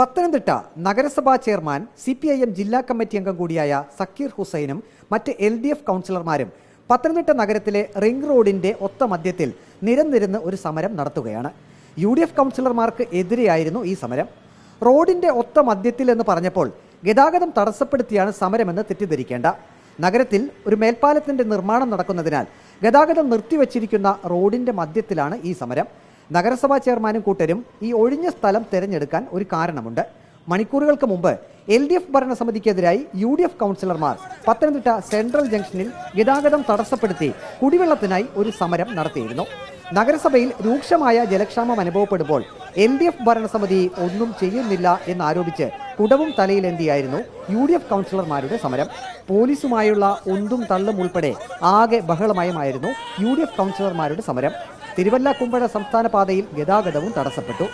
പത്തനംതിട്ട നഗരസഭാ chairman C P I M ജില്ലാ committee അംഗം കൂടിയായ സക്കീർ ഹുസൈനും മറ്റ് എൽ ഡി എഫ് കൗൺസിലർമാരും പത്തനംതിട്ട നഗരത്തിലെ റിംഗ് റോഡിന്റെ ഒത്ത മധ്യത്തിൽ നിരന്നിരുന്ന് ഒരു സമരം നടത്തുകയാണ്. യു ഡി എഫ് കൗൺസിലർമാർക്ക് എതിരെയായിരുന്നു ഈ സമരം. റോഡിന്റെ ഒത്ത മധ്യത്തിൽ എന്ന് പറഞ്ഞപ്പോൾ ഗതാഗതം തടസ്സപ്പെടുത്തിയാണ് സമരമെന്ന് തെറ്റിദ്ധരിക്കേണ്ട. നഗരത്തിൽ ഒരു മേൽപ്പാലത്തിന്റെ നിർമ്മാണം നടക്കുന്നതിനാൽ ഗതാഗതം നിർത്തിവച്ചിരിക്കുന്ന റോഡിന്റെ മധ്യത്തിലാണ് ഈ സമരം. നഗരസഭാ ചെയർമാനും കൂട്ടരും ഈ ഒഴിഞ്ഞ സ്ഥലം തിരഞ്ഞെടുക്കാൻ ഒരു കാരണമുണ്ട്. മണിക്കൂറുകൾക്ക് മുമ്പ് എൽ ഡി എഫ് ഭരണസമിതിക്കെതിരായി യു ഡി എഫ് കൗൺസിലർമാർ പത്തനംതിട്ട സെൻട്രൽ ജംഗ്ഷനിൽ ഗതാഗതം തടസ്സപ്പെടുത്തി കുടിവെള്ളത്തിനായി ഒരു സമരം നടത്തിയിരുന്നു. നഗരസഭയിൽ രൂക്ഷമായ ജലക്ഷാമം അനുഭവപ്പെടുമ്പോൾ എൽ ഡി എഫ് ഭരണസമിതി ഒന്നും ചെയ്യുന്നില്ല എന്നാരോപിച്ച് കുടവും തലയിലെന്തിയായിരുന്നു യു ഡി എഫ് കൗൺസിലർമാരുടെ സമരം. പോലീസുമായുള്ള ഒന്നും തള്ളും ഉൾപ്പെടെ ആകെ ബഹളമയമായിരുന്നു യു ഡി എഫ് കൗൺസിലർമാരുടെ സമരം. തിരുവല്ല കുമ്പഴ സംസ്ഥാന പാതയിൽ ഗതാഗതവും തടസ്സപ്പെട്ടു.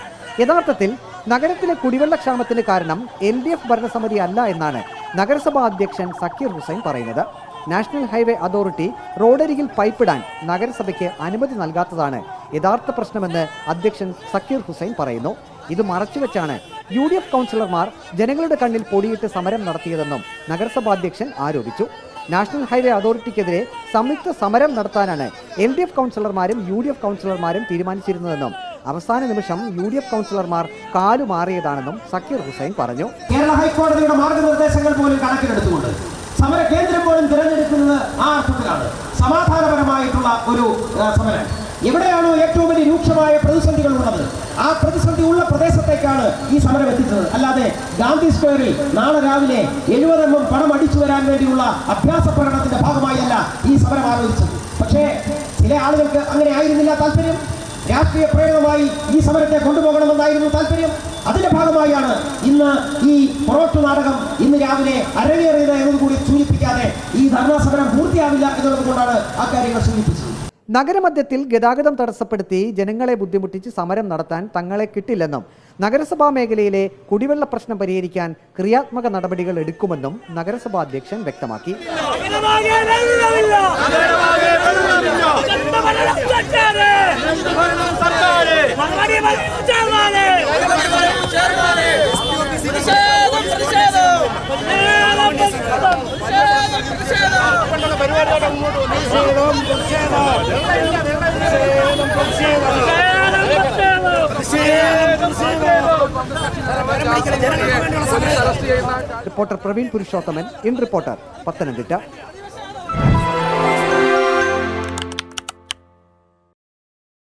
യഥാർത്ഥത്തിൽ നഗരത്തിലെ കുടിവെള്ളക്ഷാമത്തിന് കാരണം എൽ ഡി എഫ് ഭരണസമിതി അല്ല എന്നാണ് നഗരസഭാ അധ്യക്ഷൻ സക്കീർ ഹുസൈൻ പറയുന്നത്. നാഷണൽ ഹൈവേ അതോറിറ്റി റോഡരികിൽ പൈപ്പിടാൻ നഗരസഭയ്ക്ക് അനുമതി നൽകാത്തതാണ് യഥാർത്ഥ പ്രശ്നമെന്ന് അധ്യക്ഷൻ സക്കീർ ഹുസൈൻ പറയുന്നു. ഇത് മറച്ചുവെച്ചാണ് യു ഡി എഫ് കൗൺസിലർമാർ ജനങ്ങളുടെ കണ്ണിൽ പൊടിയിട്ട് സമരം നടത്തിയതെന്നും നഗരസഭാധ്യക്ഷൻ ആരോപിച്ചു. നാഷണൽ ഹൈവേ അതോറിറ്റിക്കെതിരെ സംയുക്ത സമരം നടത്താനാണ് എൽ ഡി എഫ് കൗൺസിലർമാരും യു ഡി എഫ് കൗൺസിലർമാരും തീരുമാനിച്ചിരുന്നതെന്നും അവസാന നിമിഷം യു ഡി എഫ് കൗൺസിലർമാർ കാലുമാറിയതാണെന്നും സക്കീർ ഹുസൈൻ പറഞ്ഞു. കേരള ഹൈക്കോടതിയുടെ മാർഗനിർദ്ദേശങ്ങൾ പോലും കണക്കിലെടുത്തുകൊണ്ട് സമര കേന്ദ്രം പോലും തിരഞ്ഞെടുക്കുന്നത് ആ അർത്ഥത്തിലാണ്. സമാധാനപരമായിട്ടുള്ള ഒരു സമരം. എവിടെയാണോ ഏറ്റവും വലിയ രൂക്ഷമായ പ്രതിസന്ധികൾ ഉള്ളത് ആ പ്രതിസന്ധി ഉള്ള പ്രദേശത്തേക്കാണ് ഈ സമരം എത്തിച്ചത്. അല്ലാതെ ഗാന്ധി സ്ക്വയറിൽ നാളെ രാവിലെ എഴുപത് എം എം പണം അടിച്ചു വരാൻ വേണ്ടിയുള്ള അഭ്യാസ പ്രകടനത്തിന്റെ ഭാഗമായല്ല ഈ സമരം ആലോചിച്ചത്. പക്ഷേ ചില ആളുകൾക്ക് അങ്ങനെ ആയിരുന്നില്ല താല്പര്യം. രാഷ്ട്രീയ പ്രേരണമായി ഈ സമരത്തെ കൊണ്ടുപോകണമെന്നായിരുന്നു താല്പര്യം. അതിന്റെ ഭാഗമായാണ് ഇന്ന് ഈ പൊറോട്ട് നാടകം ഇന്ന് രാവിലെ അരങ്ങേറിയത് എന്നതുകൂടി സൂചിപ്പിക്കാതെ ഈ ധർണാ സമരം പൂർത്തിയാവില്ല എന്നുള്ളതുകൊണ്ടാണ് ആ കാര്യങ്ങൾ സൂചിപ്പിച്ചത്. നഗരമധ്യത്തിൽ ഗതാഗതം തടസ്സപ്പെടുത്തി ജനങ്ങളെ ബുദ്ധിമുട്ടിച്ച് സമരം നടത്താൻ തങ്ങളെ കിട്ടില്ലെന്നും നഗരസഭാ മേഖലയിലെ കുടിവെള്ള പ്രശ്നം പരിഹരിക്കാൻ ക്രിയാത്മക നടപടികൾ എടുക്കുമെന്നും നഗരസഭാ അധ്യക്ഷൻ വ്യക്തമാക്കി. Reporter Praveen Purushothaman in reporter Pathanamthitta.